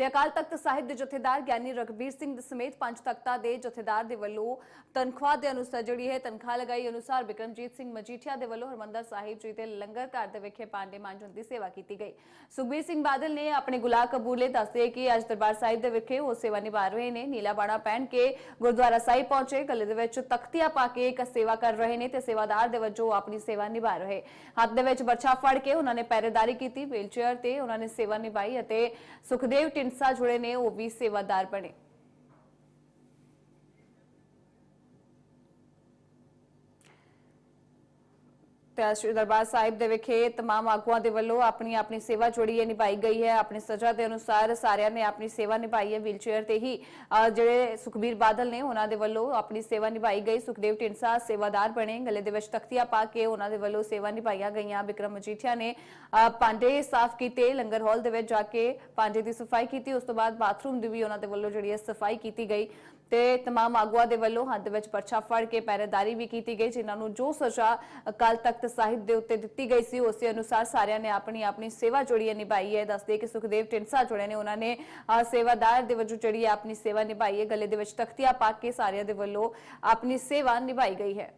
ਤੇ ਅਕਾਲ ਤਖਤ ਸਾਹਿਬ ਦੇ ਜਥੇਦਾਰ ਗਿਆਨੀ ਰਗਬੀਰ ਸਿੰਘ ਦੇ ਸਮੇਤ ਪੰਜ ਤਖਤਾਂ ਦੇ ਜਥੇਦਾਰ ਦੇ ਵੱਲੋਂ ਤਨਖਾਹ ਦੇ ਅਨੁਸਾਰ ਜਿਹੜੀ ਹੈ ਤਨਖਾਹ ਲਗਾਈ, ਅਨੁਸਾਰ ਬਿਕਰਮਜੀਤ ਸਿੰਘ ਮਜੀਠੀਆ ਦੇ ਵੱਲੋਂ ਹਰਮੰਦਰ ਸਾਹਿਬ ਜੀ ਦੇ ਲੰਗਰ ਘਰ ਦੇ ਵਿਖੇ ਪਾਂਡੇ ਮਾਂਜਣ ਦੀ ਸੇਵਾ ਕੀਤੀ ਗਈ। ਸੁਖਬੀਰ ਸਿੰਘ ਬਾਦਲ ਨੇ ਆਪਣੇ ਗੁਲਾਹ ਕਬੂਲੇ ਦੱਸਦੇ ਕਿ ਅੱਜ ਦਰਬਾਰ ਸਾਹਿਬ ਦੇ ਵਿਖੇ ਉਹ ਸੇਵਾ ਨਿਭਾ ਰਹੇ ਨੇ। ਨੀਲਾ ਬਾਣਾ ਪਹਿਨ ਕੇ ਗੁਰਦੁਆਰਾ ਸਾਹਿਬ ਪਹੁੰਚੇ। ਗਲੇ ਦੇ ਵਿੱਚ ਤਖਤੀਆਂ ਪਾ ਕੇ ਇੱਕ ਸੇਵਾ ਕਰ ਰਹੇ ਨੇ ਤੇ ਸੇਵਾਦਾਰ ਦੇ ਵਜੋਂ ਉਹ ਆਪਣੀ ਸੇਵਾ ਨਿਭਾ ਰਹੇ। ਹੱਥ ਦੇ ਵਿੱਚ ਬਰਛਾ ਫੜ ਕੇ ਉਹਨਾਂ ਨੇ ਪਹਿਰੇਦਾਰੀ ਕੀਤੀ, ਵੀਲਚੇਅਰ ਤੇ ਉਹਨਾਂ ਨੇ ਸੇਵਾ ਨਿਭਾਈ ਅਤੇ ਸੁਖਦੇਵ ਟਿੰਸਾ ਜੁੜੇ ਨੇ ਉਹ ਵੀ ਸੇਵਾਦਾਰ ਬਣੇ ਤੇ ਅੱਜ ਸ੍ਰੀ ਦਰਬਾਰ ਸਾਹਿਬ ਦੇ ਵਿਖੇ तमाम ਆਗੂਆਂ ਦੇ ਵੱਲੋਂ ਆਪਣੀ ਆਪਣੀ ਸੇਵਾ ਜੁੜੀ ਹੈ ਨਿਭਾਈ ਗਈ ਹੈ ਆਪਣੀ ਸਜ਼ਾ ਦੇ ਅਨੁਸਾਰ ਸਾਰਿਆਂ ਨੇ ਆਪਣੀ ਸੇਵਾ ਨਿਭਾਈ ਹੈ ਵੀਲਚੇਅਰ ਤੇ ਹੀ ਅਹ, ਜਿਹੜੇ ਸੁਖਬੀਰ ਬਾਦਲ ਨੇ ਉਹਨਾਂ ਦੇ ਵੱਲੋਂ ਆਪਣੀ ਸੇਵਾ ਨਿਭਾਈ ਗਈ ਸੁਖਦੇਵ ਢਿੰਸਾ ਸੇਵਾਦਾਰ ਬਣੇ ਗਲੇ ਦੇ ਵਿੱਚ ਤਖਤੀਆਂ ਪਾ ਕੇ ਉਹਨਾਂ ਦੇ ਵੱਲੋਂ ਸੇਵਾ ਨਿਭਾਈਆਂ ਗਈਆਂ ਵਿਕਰਮ ਮਜੀਠੀਆ ਨੇ ਅਹ, ਭਾਂਡੇ ਸਾਫ਼ ਕੀਤੇ ਲੰਗਰ ਹਾਲ ਦੇ ਵਿੱਚ ਜਾ ਕੇ ਭਾਂਡੇ ਦੀ ਸਫਾਈ ਕੀਤੀ ਉਸ ਤੋਂ ਬਾਅਦ ਬਾਥਰੂਮ ਦੀ ਵੀ ਉਹਨਾਂ ਦੇ ਵੱਲੋਂ ਜਿਹੜੀ ਹੈ ਸਫਾਈ ਕੀਤੀ ਗਈ ਤੇ तमाम ਆਗੂਆਂ ਦੇ ਵੱਲੋਂ ਹੱਥ ਦੇ ਵਿੱਚ ਪਰਚਾ ਫੜ ਕੇ ਪਹਿਰੇਦਾਰੀ ਵੀ ਕੀਤੀ ਗਈ ਜਿਨ੍ਹਾਂ ਨੂੰ ਜੋ ਸਜ਼ਾ ਅਕਾਲ ਤਖਤ ਸਾਹਿਬ ਦੇ ਉੱਤੇ ਦਿੱਤੀ ਗਈ ਸੀ। ਉਸੇ ਅਨੁਸਾਰ ਸਾਰਿਆਂ ਨੇ ਆਪਣੀ ਆਪਣੀ ਸੇਵਾ ਜਿਹੜੀ ਹੈ ਨਿਭਾਈ ਹੈ। ਦੱਸਦੇ ਕਿ ਸੁਖਦੇਵ ਟਿੰਸਾ ਜੁੜੇ ਨੇ। ਉਹਨਾਂ ਨੇ ਸੇਵਾਦਾਰ ਦੇ ਵਜੋਂ ਜਿਹੜੀ ਹੈ ਆਪਣੀ ਸੇਵਾ ਨਿਭਾਈ ਹੈ। ਗਲੇ ਦੇ ਵਿੱਚ ਤਖਤੀਆਂ ਪਾ ਕੇ ਸਾਰਿਆਂ ਦੇ ਵੱਲੋਂ ਆਪਣੀ ਸੇਵਾ ਨਿਭਾਈ ਗਈ ਹੈ।